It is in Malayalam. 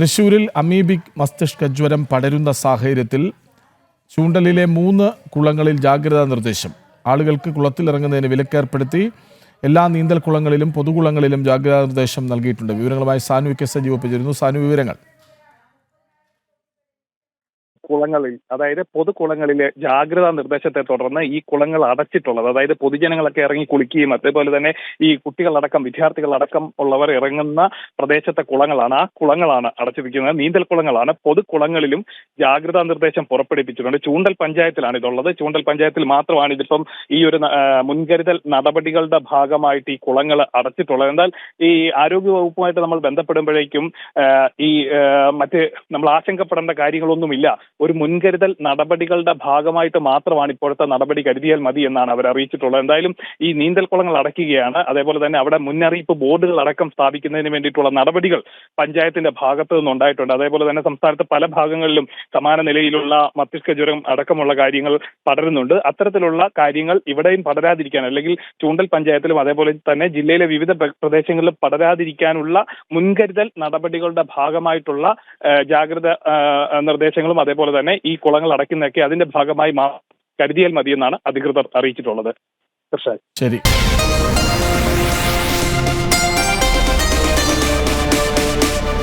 തൃശൂരിൽ അമീബിക് മസ്തിഷ്ക ജ്വരം പടരുന്ന സാഹചര്യത്തിൽ ചൂണ്ടലിലെ മൂന്ന് കുളങ്ങളിൽ ജാഗ്രതാ നിർദ്ദേശം. ആളുകൾക്ക് കുളത്തിലിറങ്ങുന്നതിന് വിലക്കേർപ്പെടുത്തി എല്ലാ നീന്തൽ കുളങ്ങളിലും പൊതുകുളങ്ങളിലും ജാഗ്രതാ നിർദ്ദേശം നൽകിയിട്ടുണ്ട്. വിവരങ്ങളുമായി സാനു കെ സജീവ് ഒപ്പിച്ചിരുന്നു സാനു വിവരങ്ങൾ. കുളങ്ങളിൽ അതായത് പൊതുകുളങ്ങളിലെ ജാഗ്രതാ നിർദ്ദേശത്തെ തുടർന്ന് ഈ കുളങ്ങൾ അടച്ചിട്ടുള്ളത് അതായത് പൊതുജനങ്ങളൊക്കെ ഇറങ്ങി കുളിക്കുകയും അതേപോലെ തന്നെ ഈ കുട്ടികളടക്കം വിദ്യാർത്ഥികളടക്കം ഉള്ളവർ ഇറങ്ങുന്ന പ്രദേശത്തെ കുളങ്ങളാണ്. ആ കുളങ്ങളാണ് അടച്ചിരിക്കുന്നത്. നീന്തൽ കുളങ്ങളാണ്. പൊതുകുളങ്ങളിലും ജാഗ്രതാ നിർദ്ദേശം പുറപ്പെടുവിച്ചിട്ടുണ്ട് ചൂണ്ടൽ പഞ്ചായത്തിലാണ് ഇതുള്ളത്. ചൂണ്ടൽ പഞ്ചായത്തിൽ മാത്രമാണ് ഇതിപ്പം ഈ ഒരു മുൻകരുതൽ നടപടികളുടെ ഭാഗമായിട്ട് ഈ കുളങ്ങൾ അടച്ചിട്ടുള്ളത്. എന്നാൽ ഈ ആരോഗ്യ വകുപ്പുമായിട്ട് നമ്മൾ ബന്ധപ്പെടുമ്പോഴേക്കും ഈ മറ്റ് നമ്മൾ ആശങ്കപ്പെടേണ്ട കാര്യങ്ങളൊന്നുമില്ല. ഒരു മുൻകരുതൽ നടപടികളുടെ ഭാഗമായിട്ട് മാത്രമാണ് ഇപ്പോഴത്തെ നടപടി കരുതിയാൽ മതി എന്നാണ് അവർ അറിയിച്ചിട്ടുള്ളത്. എന്തായാലും ഈ നീന്തൽ കുളങ്ങൾ അടയ്ക്കുകയാണ്. അതേപോലെ തന്നെ അവിടെ മുന്നറിയിപ്പ് ബോർഡുകൾ അടക്കം സ്ഥാപിക്കുന്നതിന് വേണ്ടിയിട്ടുള്ള നടപടികൾ പഞ്ചായത്തിന്റെ ഭാഗത്തു നിന്നുണ്ടായിട്ടുണ്ട് അതേപോലെ തന്നെ സംസ്ഥാനത്ത് പല ഭാഗങ്ങളിലും സമാന നിലയിലുള്ള മസ്തിഷ്ക ജ്വരം അടക്കമുള്ള കാര്യങ്ങൾ പടരുന്നുണ്ട്. അത്തരത്തിലുള്ള കാര്യങ്ങൾ ഇവിടെയും പടരാതിരിക്കാൻ അല്ലെങ്കിൽ ചൂണ്ടൽ പഞ്ചായത്തിലും അതേപോലെ തന്നെ ജില്ലയിലെ വിവിധ പ്രദേശങ്ങളിലും പടരാതിരിക്കാനുള്ള മുൻകരുതൽ നടപടികളുടെ ഭാഗമായിട്ടുള്ള ജാഗ്രത നിർദ്ദേശങ്ങളും അതേപോലെ തന്നെ ഈ കുളങ്ങൾ അടയ്ക്കുന്നതൊക്കെ അതിന്റെ ഭാഗമായി കരുതിയാൽ മതിയെന്നാണ് അധികൃതർ അറിയിച്ചിട്ടുള്ളത്. തീർച്ചയായും. ശരി.